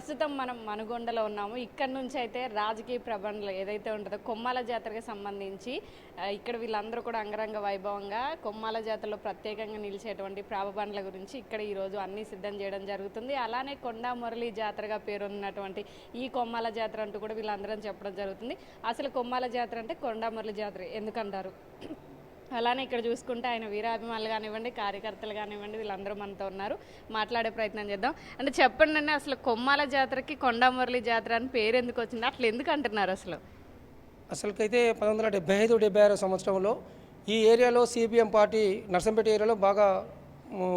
ప్రస్తుతం మనం మనుగొండలో ఉన్నాము. ఇక్కడ నుంచి అయితే రాజకీయ ప్రబంధలు ఏదైతే ఉంటుందో కొమ్మాల జాతరకి సంబంధించి ఇక్కడ వీళ్ళందరూ కూడా అంగరంగ వైభవంగా కొమ్మాల జాతరలో ప్రత్యేకంగా నిలిచేటువంటి ప్రాభబండ్ల గురించి ఇక్కడ ఈరోజు అన్ని సిద్ధం చేయడం జరుగుతుంది. అలానే కొండా మురళి జాతరగా పేరున్నటువంటి ఈ కొమ్మాల జాతర అంటూ కూడా వీళ్ళందరం చెప్పడం జరుగుతుంది. అసలు కొమ్మాల జాతర అంటే కొండా మురళి జాతర ఎందుకంటారు? అలానే ఇక్కడ చూసుకుంటే ఆయన వీరాభిమానులు కానివ్వండి కార్యకర్తలు కానివ్వండి వీళ్ళందరూ మనతో ఉన్నారు. మాట్లాడే ప్రయత్నం చేద్దాం. అంటే చెప్పండి అండి అసలు కొమ్మాల జాతరకి కొండామురళి జాతర అని పేరు ఎందుకు వచ్చింది? అట్లా ఎందుకు అంటున్నారు అసలు? అసలుకైతే పంతొమ్మిది వందల డెబ్బై ఐదు డెబ్బై ఆరు సంవత్సరంలో ఈ ఏరియాలో సిపిఎం పార్టీ నర్సంపేట ఏరియాలో బాగా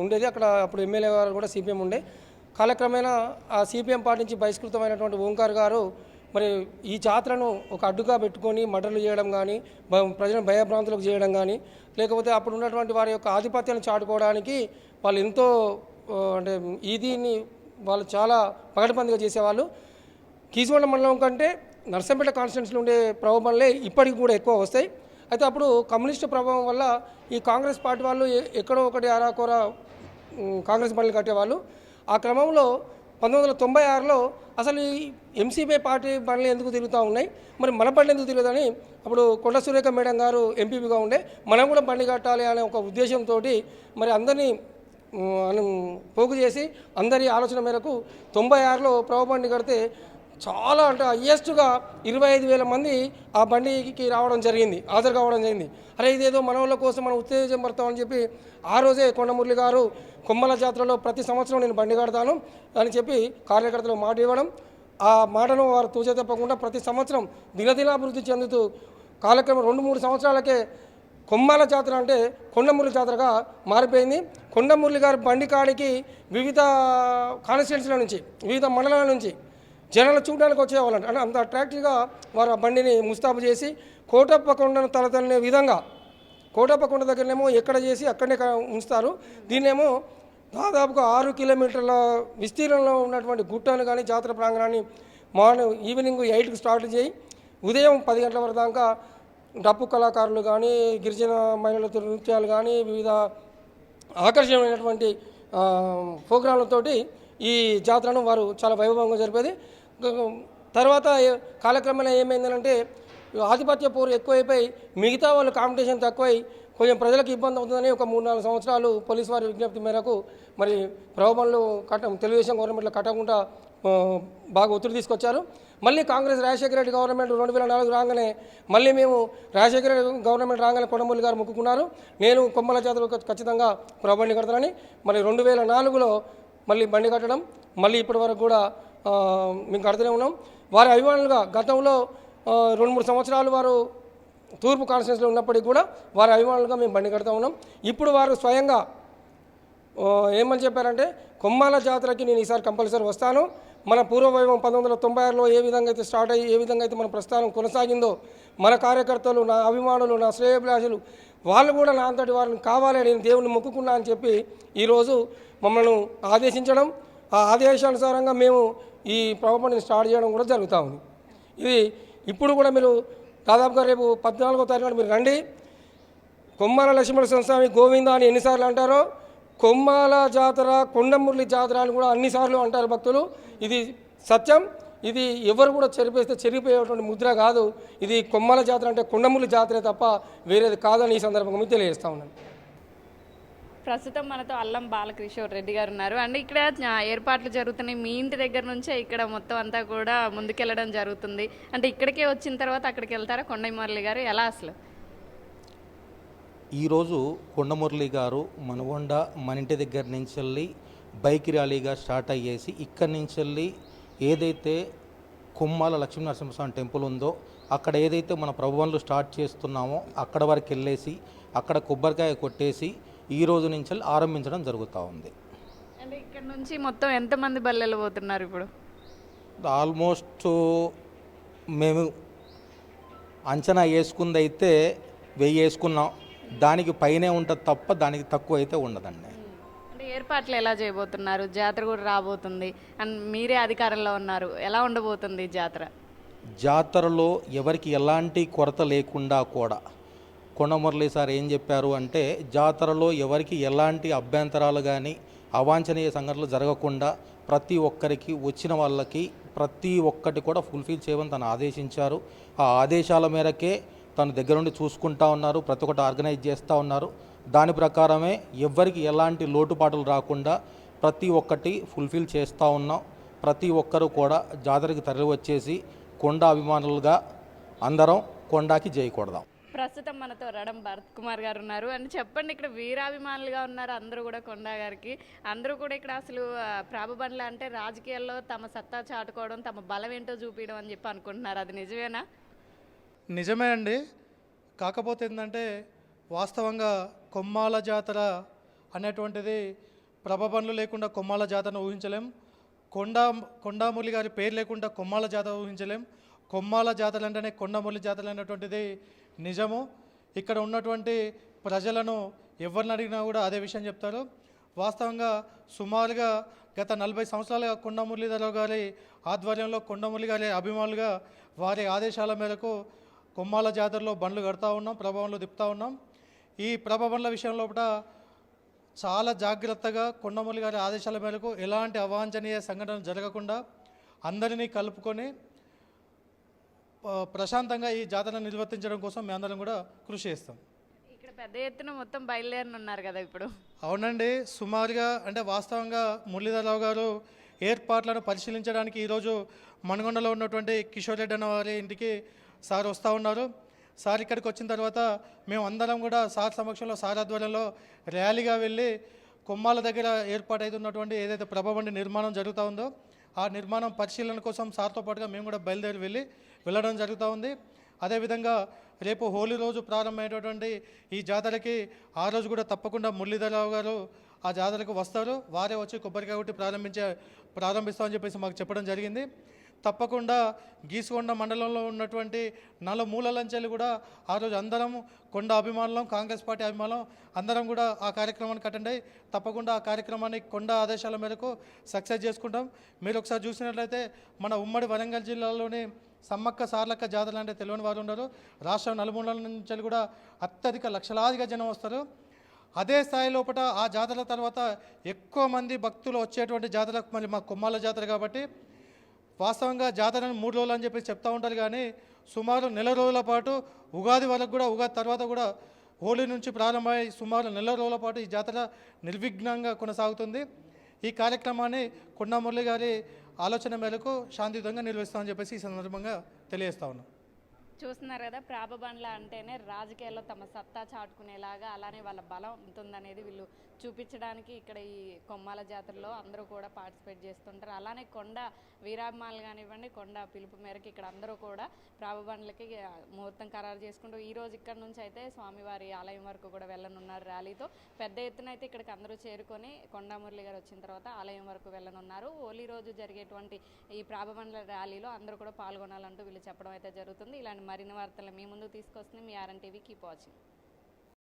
ఉండేది. అక్కడ అప్పుడు ఎమ్మెల్యే గారు కూడా సిపిఎం ఉండే. కాలక్రమేణా ఆ సిపిఎం పార్టీ నుంచి బహిష్కృతమైనటువంటి ఓంకార్ గారు మరి ఈ జాతరను ఒక అడ్డుగా పెట్టుకొని మర్డర్లు చేయడం కానీ ప్రజలను భయభ్రాంతులకు చేయడం కానీ లేకపోతే అప్పుడు ఉన్నటువంటి వారి యొక్క ఆధిపత్యాన్ని చాటుకోవడానికి వాళ్ళు ఎంతో అంటే ఈ దీన్ని వాళ్ళు చాలా పగడబందిగా చేసేవాళ్ళు. కీసుగొండ మండలం కంటే నర్సంపేట కాన్స్టిట్యున్సీలో ఉండే ప్రభావంలే ఇప్పటికి కూడా ఎక్కువ వస్తాయి. అయితే అప్పుడు కమ్యూనిస్టు ప్రభావం వల్ల ఈ కాంగ్రెస్ పార్టీ వాళ్ళు ఎక్కడో ఒకటి అరాకొర కాంగ్రెస్ బండ్లు కట్టేవాళ్ళు. ఆ క్రమంలో పంతొమ్మిది వందల తొంభై ఆరులో అసలు ఈ ఎంసీపీ పార్టీ బండ్లు ఎందుకు తిరుగుతూ ఉన్నాయి? మరి మన బండి ఎందుకు తిరుగుదని అప్పుడు కొండ సురేఖ మేడం గారు ఎంపీపీగా ఉండే మనం కూడా బండి కట్టాలి అనే ఒక ఉద్దేశంతో మరి అందరినీ పోగు చేసి అందరి ఆలోచన మేరకు తొంభై ఆరులో ప్రభు బండి కడితే చాలా అంటే హయ్యెస్ట్గా ఇరవై ఐదు వేల మంది ఆ బండికి రావడం జరిగింది హాజరు కావడం జరిగింది. అరే ఇదేదో మనవుల కోసం మనం ఉత్తేజం పడతామని చెప్పి ఆ రోజే కొండమురళి గారు కొమ్మల జాతరలో ప్రతి సంవత్సరం నేను బండి కడతాను అని చెప్పి కార్యకర్తలు మాట ఇవ్వడం ఆ మాటను వారు తూచే తప్పకుండా ప్రతి సంవత్సరం దినదినాభివృద్ధి చెందుతూ కాలక్రమం రెండు మూడు సంవత్సరాలకే కొమ్మాల జాతర అంటే కొండమురళి జాతరగా మారిపోయింది. కొండమురళి గారి బండి కాడికి వివిధ కాన్స్టిట్యున్సీల నుంచి వివిధ మండలాల నుంచి జనాలు చూడడానికి వచ్చేవాళ్ళంట. అంటే అంత అట్రాక్టివ్గా వారు ఆ బండిని ముస్తాబు చేసి కోటప్ప కొండను తలతల్లే విధంగా కోటప్ప కొండ దగ్గరనేమో ఎక్కడ చేసి అక్కడనే ఉంచుతారు. దీన్నేమో దాదాపుగా ఆరు కిలోమీటర్ల విస్తీర్ణంలో ఉన్నటువంటి గుట్టను కానీ జాతర ప్రాంగణాన్ని మార్నింగ్ ఈవినింగ్ ఎయిట్కి స్టార్ట్ చేయి. ఉదయం పది గంటల వరకు దాకా డప్పు కళాకారులు కానీ గిరిజన మహిళలతో నృత్యాలు కానీ వివిధ ఆకర్షణీయమైనటువంటి ప్రోగ్రాంలతోటి ఈ జాతరను వారు చాలా వైభవంగా జరిపేది. తర్వాత ఏ- కాలక్రమేణా ఏమైందంటే ఆధిపత్య పోరు ఎక్కువైపోయి మిగతా వాళ్ళు కాంపిటీషన్ తక్కువై కొంచెం ప్రజలకు ఇబ్బంది అవుతుందని ఒక మూడు నాలుగు సంవత్సరాలు పోలీసు వారి విజ్ఞప్తి మేరకు మరి ప్రభుత్వంలో కట్ట తెలుగుదేశం గవర్నమెంట్లో కట్టకుండా బాగా ఒత్తిడి తీసుకొచ్చారు. మళ్ళీ కాంగ్రెస్ రాజశేఖర రెడ్డి గవర్నమెంట్ రెండు వేల నాలుగు రాగానే మళ్ళీ మేము రాజశేఖర రెడ్డి గవర్నమెంట్ రాగానే కొండమూలి గారు మొక్కుకున్నారు. నేను కొమ్మల జాతర ఖచ్చితంగా ప్రభండి కడతానని మరి రెండు వేల నాలుగులో మళ్ళీ బండి కట్టడం మళ్ళీ ఇప్పటి వరకు కూడా మేము కడుతూనే ఉన్నాం. వారి అభిమానులుగా గతంలో రెండు మూడు సంవత్సరాలు వారు తూర్పు కాన్స్టిట్యూన్సీలో ఉన్నప్పటికీ కూడా వారి అభిమానులుగా మేము బండి కడతా ఉన్నాం. ఇప్పుడు వారు స్వయంగా ఏమని చెప్పారంటే కొమ్మాల జాతరకి నేను ఈసారి కంపల్సరీ వస్తాను. మన పూర్వవైభవం పంతొమ్మిది వందల తొంభై ఆరులో ఏ విధంగా అయితే స్టార్ట్ అయ్యి ఏ విధంగా అయితే మన ప్రస్థానం కొనసాగిందో మన కార్యకర్తలు నా అభిమానులు నా శ్రేయభిలాషులు వాళ్ళు కూడా నా అంతటి వారిని కావాలి నేను దేవుణ్ణి మొక్కుకున్నా అని చెప్పి ఈరోజు మమ్మల్ని ఆదేశించడం. ఆ ఆదేశానుసారంగా మేము ఈ ప్రభుత్వాన్ని స్టార్ట్ చేయడం కూడా జరుగుతూ ఉంది. ఇది ఇప్పుడు కూడా మీరు దాదాపుగా రేపు పద్నాలుగో తారీఖు మీరు రండి. కొమ్మాల లక్ష్మణస్వామి గోవింద అని ఎన్నిసార్లు అంటారో కొమ్మాల జాతర కొండమురళి జాతర అని కూడా అన్నిసార్లు అంటారు భక్తులు. ఇది సత్యం. ఇది ఎవరు కూడా చెరిపేస్తే చెరిపోయేటువంటి ముద్ర కాదు. ఇది కొమ్మల జాతర అంటే కొండమురళి జాతరే తప్ప వేరేది కాదని ఈ సందర్భంగా మీకు తెలియజేస్తా ఉన్నాను. ప్రస్తుతం మనతో అల్లం బాలకిషోర్ రెడ్డి గారు ఉన్నారు. అండ్ ఇక్కడ ఏర్పాట్లు జరుగుతున్నాయి. మీ ఇంటి దగ్గర నుంచే ఇక్కడ మొత్తం అంతా కూడా ముందుకెళ్ళడం జరుగుతుంది. అంటే ఇక్కడికే వచ్చిన తర్వాత అక్కడికి వెళ్తారా? కొండమురళి గారు ఎలా అసలు? ఈరోజు కొండమురళి గారు మనగొండ మన ఇంటి దగ్గర నుంచి వెళ్ళి బైక్ ర్యాలీగా స్టార్ట్ అయ్యేసి ఇక్కడి నుంచి వెళ్ళి ఏదైతే కుమ్మాల లక్ష్మీనరసింహస్వామి టెంపుల్ ఉందో అక్కడ ఏదైతే మన ప్రభువన్లు స్టార్ట్ చేస్తున్నామో అక్కడ వరకు వెళ్ళేసి అక్కడ కొబ్బరికాయ కొట్టేసి ఈ రోజు నుంచి ఆరంభించడం జరుగుతూ ఉంది. అంటే ఇక్కడ నుంచి మొత్తం ఎంతమంది బల్లెలు పోతున్నారు ఇప్పుడు? ఆల్మోస్ట్ మేము అంచనా వేసుకుంది అయితే వెయ్యి వేసుకున్నాం. దానికి పైనే ఉంటుంది తప్ప దానికి తక్కువ అయితే ఉండదండి. అంటే ఏర్పాట్లు ఎలా చేయబోతున్నారు? జాతర కూడా రాబోతుంది. అండ్ మీరే అధికారంలో ఉన్నారు. ఎలా ఉండబోతుంది జాతర? జాతరలో ఎవరికి ఎలాంటి కొరత లేకుండా కూడా కొండమురళి సార్ ఏం చెప్పారు అంటే జాతరలో ఎవరికి ఎలాంటి అభ్యంతరాలు కానీ అవాంఛనీయ సంఘటనలు జరగకుండా ప్రతి ఒక్కరికి వచ్చిన వాళ్ళకి ప్రతి ఒక్కటి కూడా ఫుల్ఫిల్ చేయమని తను ఆదేశించారు. ఆ ఆదేశాల మేరకే తను దగ్గరుండి చూసుకుంటా ఉన్నారు ప్రతి ఒక్కటి ఆర్గనైజ్ చేస్తూ ఉన్నారు. దాని ప్రకారమే ఎవ్వరికి ఎలాంటి లోటుపాటులు రాకుండా ప్రతి ఒక్కటి ఫుల్ఫిల్ చేస్తూ ఉన్నాం. ప్రతి ఒక్కరూ కూడా జాతరకి తరలి వచ్చేసి కొండ అభిమానులుగా అందరం కొండాకి జయకూడదాం. ప్రస్తుతం మనతో రడం భరత్ కుమార్ గారు ఉన్నారు. అని చెప్పండి ఇక్కడ వీరాభిమానులుగా ఉన్నారు అందరూ కూడా కొండా గారికి. అందరూ కూడా ఇక్కడ అసలు ప్రాభబండ్ల అంటే రాజకీయాల్లో తమ సత్తా చాటుకోవడం తమ బలం ఏంటో చూపించడం అని చెప్పి అనుకుంటున్నారు. అది నిజమేనా? నిజమే అండి. కాకపోతే ఏంటంటే వాస్తవంగా కొమ్మాల జాతర అనేటువంటిది ప్రభబండ్లు లేకుండా కొమ్మాల జాతరను ఊహించలేం. కొండా కొండామురళి గారి పేరు లేకుండా కొమ్మాల జాతర ఊహించలేం. కొమ్మాల జాతర అంటేనే కొండమురళి జాతర అనేటువంటిది నిజము ఇక్కడ ఉన్నటువంటి ప్రజలను ఎవరిని అడిగినా కూడా అదే విషయం చెప్తారు. వాస్తవంగా సుమారుగా గత నలభై సంవత్సరాలుగా కొండమురళీధరరావు గారి ఆధ్వర్యంలో కొండమురళి గారి అభిమానులుగా వారి ఆదేశాల మేరకు కొమ్మాల జాతరలో బండ్లు కడతా ఉన్నాం ప్రభావంలో తిప్పుతా ఉన్నాం. ఈ ప్రభబండ్ల విషయం లోపల చాలా జాగ్రత్తగా కొండమురళి గారి ఆదేశాల మేరకు ఎలాంటి అవాంఛనీయ సంఘటనలు జరగకుండా అందరినీ కలుపుకొని ప్రశాంతంగా ఈ జాతరను నిర్వర్తించడం కోసం మేమందరం కూడా కృషి చేస్తాం. ఇక్కడ పెద్ద ఎత్తున మొత్తం బయలుదేరిన ఉన్నారు కదా ఇప్పుడు. అవునండి. సుమారుగా అంటే వాస్తవంగా మురళీధరరావు గారు ఏర్పాట్లను పరిశీలించడానికి ఈరోజు మనగొండలో ఉన్నటువంటి కిషోర్ రెడ్డి అన్న వారి ఇంటికి సార్ వస్తూ ఉన్నారు. సార్ ఇక్కడికి వచ్చిన తర్వాత మేము అందరం కూడా సార్ సమక్షంలో సార్ ఆధ్వర్యంలో ర్యాలీగా వెళ్ళి కొమ్మాల దగ్గర ఏర్పాటవుతున్నటువంటి ఏదైతే ప్రభబండి నిర్మాణం జరుగుతూ ఉందో ఆ నిర్మాణం పరిశీలన కోసం సార్తో పాటుగా మేము కూడా బయలుదేరి వెళ్ళి వెళ్ళడం జరుగుతూ ఉంది. అదేవిధంగా రేపు హోలీ రోజు ప్రారంభమైనటువంటి ఈ జాతరకి ఆ రోజు కూడా తప్పకుండా మురళీధరరావు గారు ఆ జాతరకు వస్తారు. వారే వచ్చి కొబ్బరికాయ కొట్టి ప్రారంభించే ప్రారంభిస్తామని చెప్పేసి మాకు చెప్పడం జరిగింది. తప్పకుండా గీసుకొండ మండలంలో ఉన్నటువంటి నలుమూలలంచెలు కూడా ఆ రోజు అందరం కొండ అభిమానులం కాంగ్రెస్ పార్టీ అభిమానం అందరం కూడా ఆ కార్యక్రమానికి అటెండ్ అయ్యి తప్పకుండా ఆ కార్యక్రమాన్ని కొండ ఆదేశాల మేరకు సక్సెస్ చేసుకుంటాం. మీరు ఒకసారి చూసినట్లయితే మన ఉమ్మడి వరంగల్ జిల్లాలోని సమ్మక్క సార్లక్క జాతరలు అంటే తెలియని వారు ఉండరు. రాష్ట్రం నలుమూలల నుంచి కూడా అత్యధిక లక్షలాదిగా జనం వస్తారు. అదే స్థాయి లోపల ఆ జాతర తర్వాత ఎక్కువ మంది భక్తులు వచ్చేటువంటి జాతర మరి మా కొమ్మాల జాతర కాబట్టి వాస్తవంగా జాతరను మూడు రోజులు అని చెప్పేసి చెప్తా ఉంటారు కానీ సుమారు నెల రోజుల పాటు ఉగాది వరకు కూడా ఉగాది తర్వాత కూడా హోలీ నుంచి ప్రారంభమై సుమారు నెల రోజుల పాటు ఈ జాతర నిర్విఘ్నంగా కొనసాగుతుంది. ఈ కార్యక్రమాన్ని కొండామురళి గారి ఆలోచన మేరకు శాంతియుతంగా నిర్వహిస్తామని చెప్పేసి ఈ సందర్భంగా తెలియజేస్తా ఉన్నాం. చూస్తున్నారు కదా ప్రాబబండ్ల అంటేనే రాజకీయాల్లో తమ సత్తా చాటుకునేలాగా అలానే వాళ్ళ బలం ఉంటుందనేది వీళ్ళు చూపించడానికి ఇక్కడ ఈ కొమ్మాల జాతరలో అందరూ కూడా పార్టిసిపేట్ చేస్తుంటారు. అలానే కొండ వీరాభిమానులు కానివ్వండి కొండ పిలుపు మేరకు ఇక్కడ అందరూ కూడా ప్రాబబండ్లకి ముహూర్తం ఖరారు చేసుకుంటూ ఈ రోజు ఇక్కడ నుంచి అయితే స్వామివారి ఆలయం వరకు కూడా వెళ్ళనున్నారు ర్యాలీతో. పెద్ద ఎత్తున అయితే ఇక్కడికి అందరూ చేరుకొని కొండా మురళి గారు వచ్చిన తర్వాత ఆలయం వరకు వెళ్ళనున్నారు. హోలీ రోజు జరిగేటువంటి ఈ ప్రాబబండ్ల ర్యాలీలో అందరూ కూడా పాల్గొనాలంటూ వీళ్ళు చెప్పడం అయితే జరుగుతుంది. ఇలాంటి మరిన్ని వార్తలు మీ ముందు తీసుకొస్తుంది మీ ఆర్ఎన్ టీవీ. Keep watching.